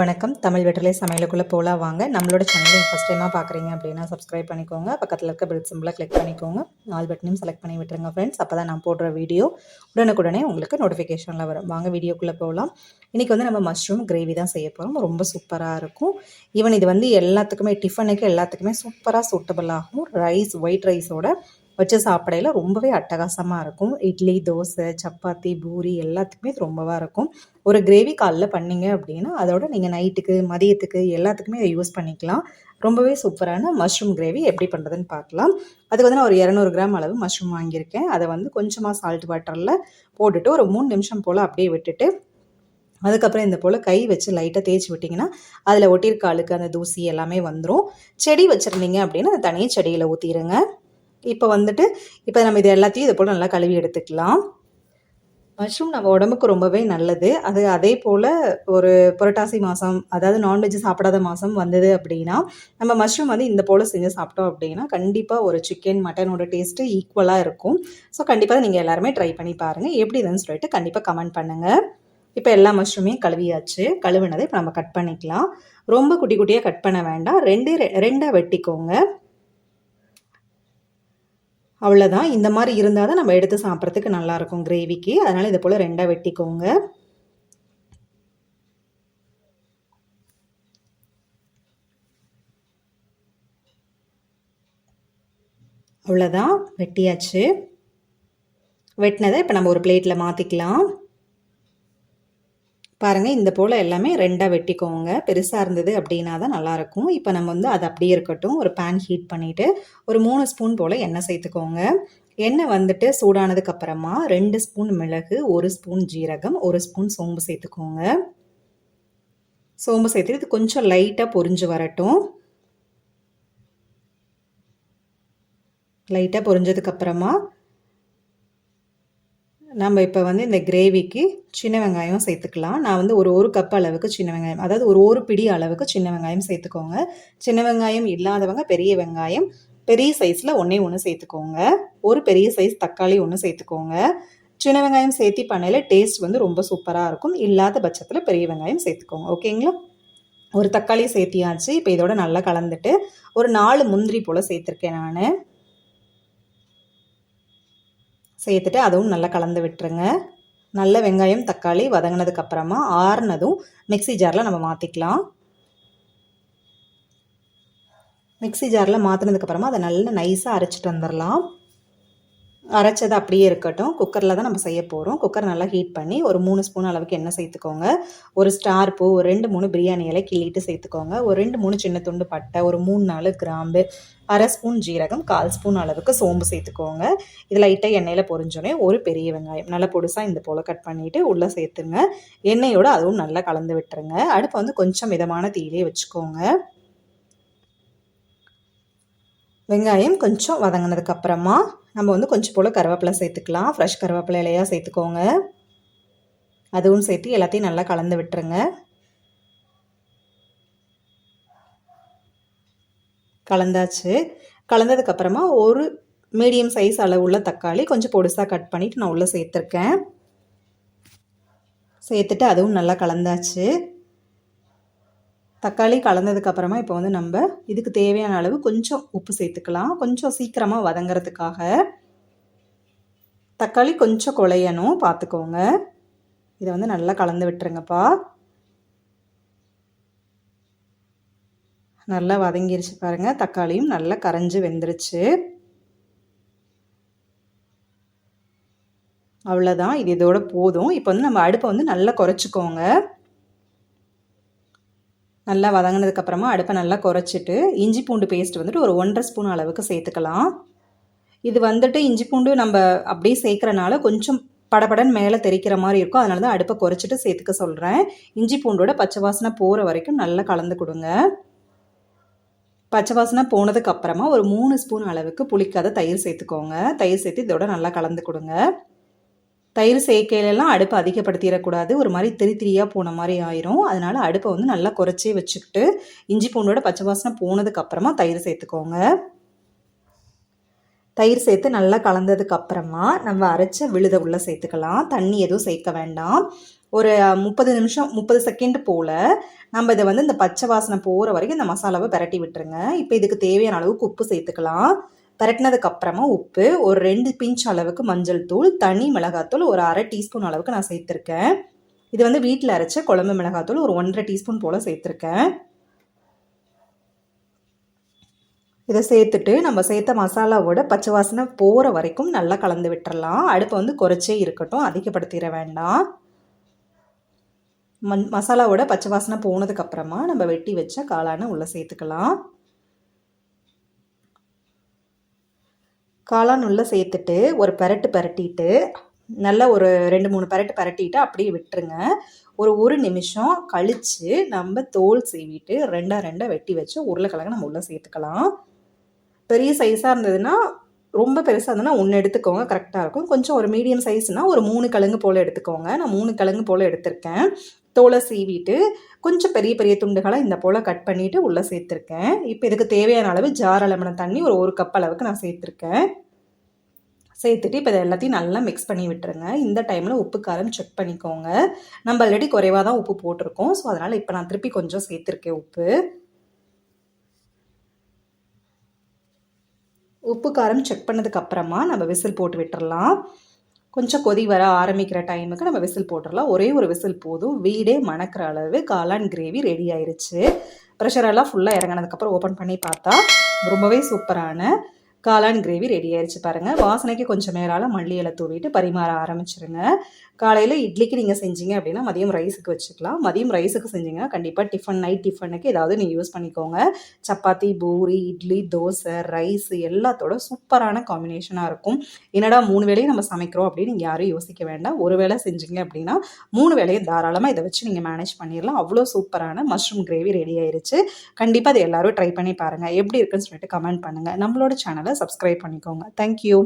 வணக்கம். தமிழ் வெற்றிலை சமையலுக்குள்ளே போகலாம் வாங்க. நம்மளோட சேனல் ஃபஸ்ட் டைமாக பார்க்குறீங்க அப்படின்னா சப்ஸ்கிரைப் பண்ணிக்கோங்க. பக்கத்தில் இருக்க பெல் சிம்பிளாக கிளிக் பண்ணிக்கோங்க. ஆல் பட்டனையும் செலக்ட் பண்ணி விட்டுருங்க ஃப்ரெண்ட்ஸ் அப்போ தான் நான் போடுற வீடியோ உடனுக்குடனே உங்களுக்கு நோட்டிஃபிகேஷனில் வரும். வாங்க வீடியோக்குள்ளே போகலாம் இன்றைக்கி வந்து நம்ம மஷ்ரூம் கிரேவி தான் செய்ய போகிறோம் ரொம்ப சூப்பராக இருக்கும். ஈவன் இது வந்து எல்லாத்துக்குமே டிஃபனுக்கு எல்லாத்துக்குமே சூப்பராக சூட்டபிள் ஆகும். ரைஸ் ஒயிட் ரைஸோட வச்சு சாப்பிடையில ரொம்பவே அட்டகாசமாக இருக்கும். இட்லி தோசை சப்பாத்தி பூரி எல்லாத்துக்குமே ரொம்பவாக இருக்கும். ஒரு கிரேவி காலில் பண்ணீங்க அப்படின்னா அதோட நீங்கள் நைட்டுக்கு மதியத்துக்கு எல்லாத்துக்குமே இதை யூஸ் பண்ணிக்கலாம். ரொம்பவே சூப்பரான மஷ்ரூம் கிரேவி எப்படி பண்ணுறதுன்னு பார்க்கலாம். அதுக்கு வந்து நான் ஒரு இரநூறு கிராம் அளவு மஷ்ரூம் வாங்கியிருக்கேன். அதை வந்து கொஞ்சமாக சால்ட் வாட்டரில் போட்டுட்டு ஒரு மூணு நிமிஷம் போல் அப்படியே விட்டுட்டு அதுக்கப்புறம் இந்த போல் கை வச்சு லைட்டாக தேய்ச்சி விட்டிங்கன்னா அதில் ஒட்டியிருக்க அழுக்கு அந்த தூசி எல்லாமே வந்துடும் செடி வச்சுருந்தீங்க அப்படின்னா அந்த தனியாக செடியில் ஊற்றிடுங்க இப்போ வந்துட்டு இப்போ நம்ம இது எல்லாத்தையும் இது போல் நல்லா கழுவி எடுத்துக்கலாம். மஷ்ரூம் நம்ம உடம்புக்கு ரொம்பவே நல்லது. அது அதே போல் ஒரு புரட்டாசி மாதம் அதாவது நான்வெஜ் சாப்பிடாத மாதம் வந்தது அப்படின்னா நம்ம மஷ்ரூம் வந்து இந்த போல் செஞ்சு சாப்பிட்டோம் அப்படின்னா கண்டிப்பாக ஒரு சிக்கன் மட்டனோட டேஸ்ட்டு ஈக்குவலாக இருக்கும். ஸோ கண்டிப்பாக நீங்கள் எல்லாருமே ட்ரை பண்ணி பாருங்கள் எப்படி இதுன்னு சொல்லிட்டு கண்டிப்பாக கமெண்ட் பண்ணுங்கள் இப்போ எல்லா மஷ்ரூமையும் கழுவியாச்சு. கழுவினதை இப்போ நம்ம கட் பண்ணிக்கலாம். ரொம்ப குட்டி குட்டியாக கட் பண்ண வேண்டாம். ரெண்டு ரெண்டாக வெட்டிக்கோங்க. அவ்வளோதான் இந்த மாதிரி இருந்தால் தான் நம்ம எடுத்து சாப்பிட்றதுக்கு நல்லாயிருக்கும் கிரேவிக்கு அதனால் இதை போல் ரெண்டாக வெட்டிக்கோங்க. அவ்வளோதான் வெட்டியாச்சு. வெட்டினதை இப்போ நம்ம ஒரு பிளேட்டில் மாற்றிக்கலாம் பாருங்கள் இந்த போல் எல்லாமே ரெண்டாக வெட்டிக்கோங்க. பெருசாக இருந்தது அப்படின்னா தான் நல்லாயிருக்கும். இப்போ நம்ம வந்து அது அப்படியே இருக்கட்டும். ஒரு பேன் ஹீட் பண்ணிவிட்டு ஒரு மூணு ஸ்பூன் போல் எண்ணெய் சேர்த்துக்கோங்க. எண்ணெய் வந்துட்டு சூடானதுக்கு அப்புறமா ரெண்டு ஸ்பூன் மிளகு ஒரு ஸ்பூன் ஜீரகம் ஒரு ஸ்பூன் சோம்பு சேர்த்துக்கோங்க. சோம்பு சேர்த்துட்டு இது கொஞ்சம் லைட்டாக பொரிஞ்சு வரட்டும். லைட்டாக பொரிஞ்சதுக்கப்புறமா நம்ம இப்போ வந்து இந்த கிரேவிக்கு சின்ன வெங்காயம் சேர்த்துக்கலாம். நான் வந்து ஒரு ஒரு கப் அளவுக்கு சின்ன வெங்காயம் அதாவது ஒரு ஒரு பிடி அளவுக்கு சின்ன வெங்காயம் சேர்த்துக்கோங்க. சின்ன வெங்காயம் இல்லாதவங்க பெரிய வெங்காயம் பெரிய சைஸில் ஒன்றே ஒன்று சேர்த்துக்கோங்க. ஒரு பெரிய சைஸ் தக்காளி ஒன்று சேர்த்துக்கோங்க. சின்ன வெங்காயம் சேர்த்தி பண்ணையில் டேஸ்ட் வந்து ரொம்ப சூப்பராக இருக்கும். இல்லாத பட்சத்தில் பெரிய வெங்காயம் சேர்த்துக்கோங்க. ஓகேங்களா? ஒரு தக்காளி சேர்த்தியாச்சு. இப்போ இதோட நல்லா கலந்துட்டு ஒரு நாலு முந்திரி போல் சேர்த்துருக்கேன் நான். சேர்த்துட்டு அதுவும் நல்லா கலந்து விட்டுருங்க. நல்ல வெங்காயம் தக்காளி வதங்கினதுக்கப்புறமா ஆறுனதும் மிக்சி ஜாரில் நம்ம மாற்றிக்கலாம் மிக்சி ஜாரில் மாற்றினதுக்கப்புறமா அதை நல்லா நைஸாக அரைச்சிட்டு வந்துடலாம் அரைச்சது அப்படியே இருக்கட்டும். குக்கரில் தான் நம்ம செய்ய போகிறோம் குக்கர் நல்லா ஹீட் பண்ணி ஒரு மூணு ஸ்பூன் அளவுக்கு எண்ணெய் சேர்த்துக்கோங்க. ஒரு ஸ்டார் பூ ஒரு ரெண்டு மூணு பிரியாணி இலை கிள்ளிட்டு சேர்த்துக்கோங்க. ஒரு ரெண்டு மூணு சின்ன துண்டு பட்டை ஒரு மூணு நாலு கிராம்பு அரை ஸ்பூன் ஜீரகம் கால் ஸ்பூன் அளவுக்கு சோம்பு சேர்த்துக்கோங்க. இது லைட்டாக எண்ணெயில் பொரிஞ்சோடனே ஒரு பெரிய வெங்காயம் நல்லா பொடுசாக இந்த போல் கட் பண்ணிவிட்டு உள்ளே சேர்த்துங்க எண்ணெயோடு அதுவும் நல்லா கலந்து விட்டுருங்க. அடுப்பு வந்து கொஞ்சம் மிதமான தீயிலே வச்சுக்கோங்க. வெங்காயம் கொஞ்சம் வதங்கினதுக்கப்புறமா நம்ம வந்து கொஞ்சம் போல் கருவேப்பிலை சேர்த்துக்கலாம். ஃப்ரெஷ் கருவேப்பிலை இலையாக சேர்த்துக்கோங்க. அதுவும் சேர்த்து எல்லாத்தையும் நல்லா கலந்து விட்டுருங்க. கலந்தாச்சு. கலந்ததுக்கப்புறமா ஒரு மீடியம் சைஸ் அளவுள்ள தக்காளி கொஞ்சம் பொடுசாக கட் பண்ணிவிட்டு நான் உள்ளே சேர்த்துருக்கேன். சேர்த்துட்டு அதுவும் நல்லா கலந்தாச்சு. தக்காளி கலந்ததுக்கப்புறமா இப்போ வந்து நம்ம இதுக்கு தேவையான அளவு கொஞ்சம் உப்பு சேர்த்துக்கலாம். கொஞ்சம் சீக்கிரமாக வதங்கிறதுக்காக தக்காளி கொஞ்சம் குழையணும். பார்த்துக்கோங்க. இதை வந்து நல்லா கலந்து விட்டுருங்கப்பா. நல்லா வதங்கிருச்சு பாருங்கள் தக்காளியும் நல்லா கரைஞ்சி வெந்துருச்சு. அவ்வளோதான் இது இதோட போதும். இப்போ வந்து நம்ம அடுப்பை வந்து நல்லா குறைச்சிக்கோங்க. நல்லா வதங்கினதுக்கப்புறமா அடுப்பை நல்லா குறைச்சிட்டு இஞ்சி பூண்டு பேஸ்ட் வந்துட்டு ஒரு ஒன்றரை ஸ்பூன் அளவுக்கு சேர்த்துக்கலாம். இது வந்துட்டு இஞ்சி பூண்டு நம்ம அப்படியே சேர்க்குறனால கொஞ்சம் படபடன் மேலே தெரிக்கிற மாதிரி இருக்கும். அதனால தான் அடுப்பை குறைச்சிட்டு சேர்த்துக்க சொல்கிறேன் இஞ்சி பூண்டோட பச்சை வாசனை போகிற வரைக்கும் நல்லா கலந்து கொடுங்க. பச்சை வாசனை போனதுக்கு அப்புறமா ஒரு மூணு ஸ்பூன் அளவுக்கு புளிக்காத தயிர் சேர்த்துக்கோங்க. தயிர் சேர்த்து இதோட நல்லா கலந்து கொடுங்க. தயிர் சேர்க்கையிலலாம் அடுப்பை அதிகப்படுத்திடக்கூடாது. ஒரு மாதிரி திரி திரியாக போன மாதிரி ஆயிரும். அதனால் அடுப்பை வந்து நல்லா குறைச்சே வச்சுக்கிட்டு இஞ்சி பூண்டோட பச்சை வாசனை போனதுக்கப்புறமா தயிர் சேர்த்துக்கோங்க. தயிர் சேர்த்து நல்லா கலந்ததுக்கப்புறமா நம்ம அரைச்ச விழுத உள்ளே சேர்த்துக்கலாம். தண்ணி எதுவும் சேர்க்க வேண்டாம். ஒரு முப்பது நிமிஷம் முப்பது செகண்ட் போல் நம்ம இதை வந்து இந்த பச்சை வாசனை போகிற வரைக்கும் இந்த மசாலாவை பிரட்டி விட்டுருங்க. இப்போ இதுக்கு தேவையான அளவுக்கு உப்பு சேர்த்துக்கலாம். பரட்டினதுக்கு அப்புறமா உப்பு ஒரு ரெண்டு பிஞ்ச் அளவுக்கு மஞ்சள் தூள் தனி மிளகாத்தூள் ஒரு அரை டீஸ்பூன் அளவுக்கு நான் சேர்த்துருக்கேன். இது வந்து வீட்டில் அரைச்ச குழம்பு மிளகாத்தூள் ஒரு ஒன்றரை டீஸ்பூன் போல் சேர்த்துருக்கேன். இதை சேர்த்துட்டு நம்ம சேர்த்த மசாலாவோட பச்சை வாசனை போகிற வரைக்கும் நல்லா கலந்து விட்டுறலாம். அடுப்பை வந்து குறைச்சே இருக்கட்டும் அதிகப்படுத்திட வேண்டாம். மண் மசாலாவோட பச்சை வாசனை போனதுக்கப்புறமா நம்ம வெட்டி வச்ச காளானை உள்ளே சேர்த்துக்கலாம். காளான் உள்ளே சேர்த்துட்டு ஒரு பெரட்டு பெரட்டிட்டு நல்லா ஒரு ரெண்டு மூணு பெரட்டு பெரட்டிட்டு அப்படியே விட்டுருங்க. ஒரு ஒரு நிமிஷம் கழித்து நம்ம தோல் சீவிட்டு ரெண்டாக ரெண்டாக வெட்டி வச்சு உருளைக்கிழங்கு நம்ம உள்ளே சேர்த்துக்கலாம். பெரிய சைஸாக இருந்ததுன்னா ரொம்ப பெருசாக இருந்ததுன்னா ஒன்று எடுத்துக்கோங்க கரெக்டாக இருக்கும். கொஞ்சம் ஒரு மீடியம் சைஸ்னால் ஒரு மூணு கிழங்கு போல் எடுத்துக்கோங்க. நான் மூணு கிழங்கு போல் எடுத்திருக்கேன். தோலை சீவிட்டு கொஞ்சம் பெரிய பெரிய துண்டுகளை இந்த போல் கட் பண்ணிவிட்டு உள்ளே சேர்த்துருக்கேன். இப்போ இதுக்கு தேவையான அளவு ஜார் அளமன தண்ணி ஒரு ஒரு கப் அளவுக்கு நான் சேர்த்துருக்கேன். சேர்த்துட்டு இப்போ இதை எல்லாத்தையும் நல்லா மிக்ஸ் பண்ணி விட்டுருங்க. இந்த டைமில் உப்பு காரம் செக் பண்ணிக்கோங்க. நம்ம ஆல்ரெடி குறைவாக தான் உப்பு போட்டிருக்கோம். ஸோ அதனால் இப்போ நான் திருப்பி கொஞ்சம் சேர்த்துருக்கேன் உப்பு. உப்பு காரம் செக் பண்ணதுக்கப்புறமா நம்ம விசில் போட்டு விட்டுறலாம். கொஞ்சம் கொதி வர ஆரம்பிக்கிற டைமுக்கு நம்ம விசில் போட்டுடலாம் ஒரே ஒரு விசில் போதும். வீடே மணக்கிற அளவு காளான் கிரேவி ரெடி ஆயிடுச்சு ப்ரெஷரெல்லாம் ஃபுல்லாக இறங்கினதுக்கப்புறம் ஓப்பன் பண்ணி பார்த்தா ரொம்பவே சூப்பரான காளான் கிரேவி ரெடி ஆயிடுச்சு பாருங்கள் வாசனைக்கு கொஞ்சம் மேலால் மல்லி இலை தூவிட்டு பரிமாற ஆரம்பிச்சிருங்க. காலையில் இட்லிக்கு நீங்கள் செஞ்சீங்க அப்படின்னா மதியம் ரைஸுக்கு வச்சுக்கலாம். மதியம் ரைஸுக்கு செஞ்சீங்கன்னா கண்டிப்பாக டிஃபன் நைட் டிஃபனுக்கு ஏதாவது நீங்கள் யூஸ் பண்ணிக்கோங்க. சப்பாத்தி பூரி இட்லி தோசை ரைஸ் எல்லாத்தோட சூப்பரான காம்பினேஷனாக இருக்கும். என்னடா மூணு வேலையும் நம்ம சமைக்கிறோம் அப்படின்னு நீங்கள் யாரும் யோசிக்க வேண்டாம். ஒரு வேளை செஞ்சீங்க அப்படின்னா மூணு வேலையும் தாராளமாக இதை வச்சு நீங்கள் மேனேஜ் பண்ணிடலாம். அவ்வளோ சூப்பரான மஷ்ரூம் கிரேவி ரெடி ஆயிருச்சு. கண்டிப்பாக அதை எல்லோரும் ட்ரை பண்ணி பாருங்கள் எப்படி இருக்குன்னு சொல்லிட்டு கமெண்ட் பண்ணுங்கள் நம்மளோட சேனலை சப்ஸ்கிரைப் பண்ணிக்கோங்க. தேங்க்யூ